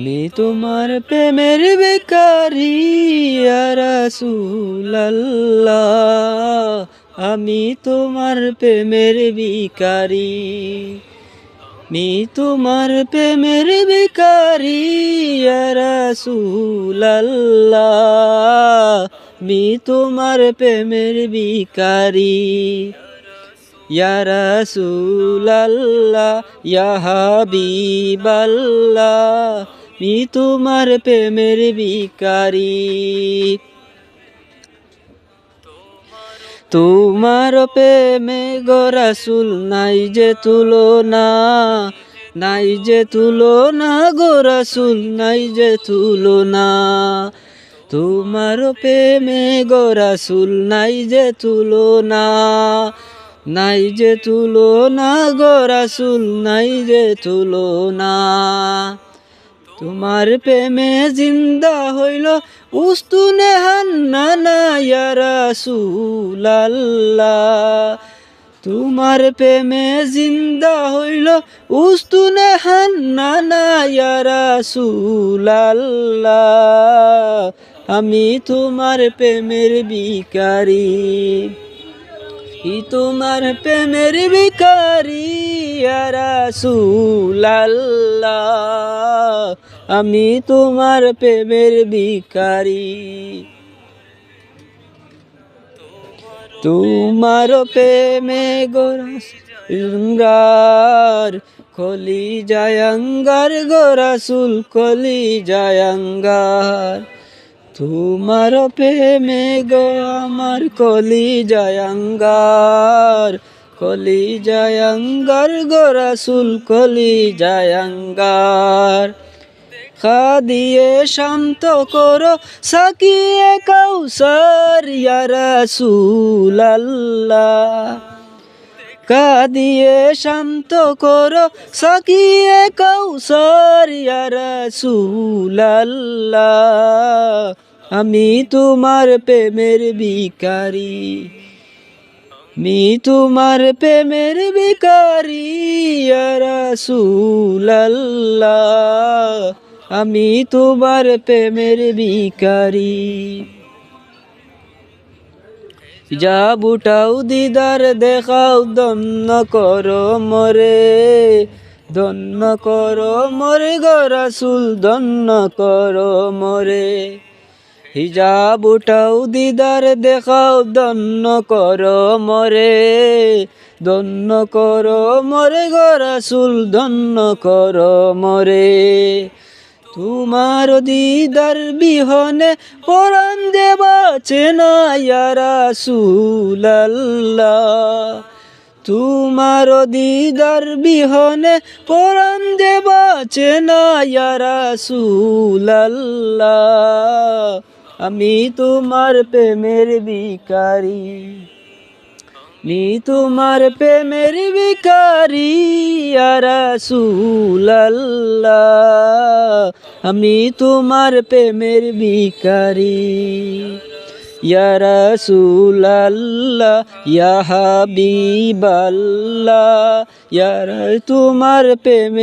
আমি তোমার প্রেমের বেকারি রাসূলুল্লাহ। আমি তোমার প্রেমের ভিকারি আমি তোমার প্রেমের ভিকারি রাসূলুল্লাহ। আমি তোমার প্রেমের ভিকারি ইয়া রাসূলুল্লাহ, ইয়া হাবিবাল্লাহ। আমি তোমার প্রেমের ভিকারি তোমার প্রেমে গো রাসূল নাই যে তুলনা, নাই যে তুলনা গো রাসূল নাই যে তুলনা। তোমার প্রেমে গো রাসূল নাই যে তুলনা, নাই যে তুলনা গো রাসূল নাই যে তুলনা। তোমার প্রেমে জিন্দা হইল উস্তুনে হান্নানা ইয়া রাসূলাল্লাহ। তোমার প্রেমে জিন্দা হইল উস্তুনে হান্নানা ইয়া রাসূলাল্লাহ। আমি তোমার প্রেমের ভিখারি। ই তোমার প্রেমের ইয়া রাসূলাল্লাহ। আমি তোমার প্রেমের ভিখারি। তোমার প্রেমে গোরার খলি জায়ঙ্গার গোরাসুল খলি জায়ঙ্গার তোমার প্রেমে গো আমার কলি জায়ঙ্গার কলি জায়ঙ্গার গোরাসুল কলি জায়ঙ্গার খা দিয়ে শান্ত করো, সাকিয়ে কৌসর ইয়া রাসূলাল্লাহ কা দিয়ে শান্ত করো, সাকিয়ে কৌসর ইয়া রাসূলাল্লাহ আমি তোমার প্রেমের ভিখারি। মি তোমার প্রেমের ভিখারি, ইয়া রাসূলাল্লাহ। আমি তোমার প্রেমের ভিখারি। যা বুটাও দিদার দেখাও, দন্ন করো মরে। দন্ন করো মরে গরাসুল দন্ন করো মরে। হিজাব উঠাও, দিদার দেখাও, দন্ন করো মরে, দন্ন করো মরে গরাসুল দন্ন করো মরে। তোমার দিদার বিহনে পরাণ না রাসূলাল্লাহ। তোমার দিদার বিহনে পরাণ দেবাছে না রাসূলাল্লাহ। আমি তোমার প্রেমের ভিখারি নি তোমার প্রেমের ভিখারি ইয়া রাসূলাল্লাহ আমি তোমার প্রেমের ভিখারি ইয়া রাসূলাল্লাহ ইয়া হাবিবাল্লাহ ইয়া রা- তোমার প্রেমে